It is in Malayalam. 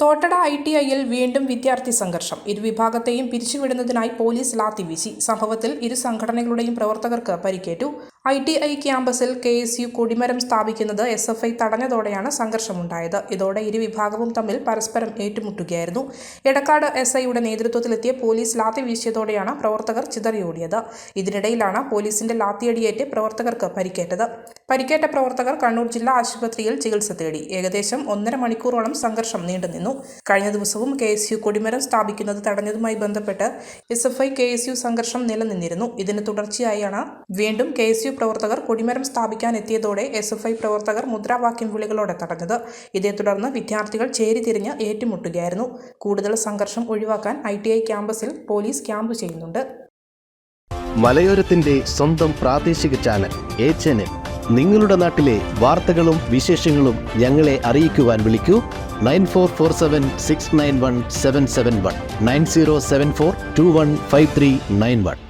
തോട്ടട ഐ ടി ഐയിൽ വീണ്ടും വിദ്യാർത്ഥി സംഘർഷം. ഇരുവിഭാഗത്തെയും പിരിച്ചുവിടുന്നതിനായി പോലീസ് ലാത്തി വീശി. സംഭവത്തിൽ ഇരു സംഘടനകളുടെയും പ്രവർത്തകർക്ക് പരിക്കേറ്റു. ഐ ടി ഐ ക്യാമ്പസിൽ കെ എസ് യു കൊടിമരം സ്ഥാപിക്കുന്നത് എസ് എഫ് ഐ തടഞ്ഞതോടെയാണ് സംഘർഷമുണ്ടായത്. ഇതോടെ ഇരുവിഭാഗവും തമ്മിൽ പരസ്പരം ഏറ്റുമുട്ടുകയായിരുന്നു. എടക്കാട് എസ് ഐയുടെ നേതൃത്വത്തിലെത്തിയ പോലീസ് ലാത്തി വീശിയതോടെയാണ് പ്രവർത്തകർ ചിതറിയോടിയത്. ഇതിനിടയിലാണ് പോലീസിന്റെ ലാത്തിയടിയേറ്റ് പ്രവർത്തകർക്ക് പരിക്കേറ്റത്. പരിക്കേറ്റ പ്രവർത്തകർ കണ്ണൂർ ജില്ലാ ആശുപത്രിയിൽ ചികിത്സ തേടി. ഏകദേശം ഒന്നര മണിക്കൂറോളം സംഘർഷം നീണ്ടുനിന്നു. കഴിഞ്ഞ ദിവസവും കെ എസ് യു കൊടിമരം സ്ഥാപിക്കുന്നത് തടഞ്ഞതുമായി ബന്ധപ്പെട്ട് S F I K S U സംഘർഷം നിലനിന്നിരുന്നു. ഇതിന് തുടർച്ചയായാണ് വീണ്ടും കെ എസ് യു പ്രവർത്തകർ കൊടിമരം സ്ഥാപിക്കാൻ എത്തിയതോടെ എസ് എഫ് ഐ പ്രവർത്തകർ മുദ്രാവാക്യം വിളികളോടെ തടഞ്ഞത്. ഇതേ തുടർന്ന് വിദ്യാർത്ഥികൾ ചേരിതിരിഞ്ഞ് ഏറ്റുമുട്ടുകയായിരുന്നു. കൂടുതൽ സംഘർഷം ഒഴിവാക്കാൻ ഐ ടി ഐ ക്യാമ്പസിൽ പോലീസ് ക്യാമ്പ് ചെയ്യുന്നുണ്ട്. മലയോരത്തിന്റെ സ്വന്തം പ്രാദേശിക ചാനൽ എ ചാനൽ. നിങ്ങളുടെ നാട്ടിലെ വാർത്തകളും വിശേഷങ്ങളും ഞങ്ങളെ അറിയിക്കുവാൻ വിളിക്കൂ. Nine four four seven six nine one seven seven one. Nine zero seven four two one five three nine one.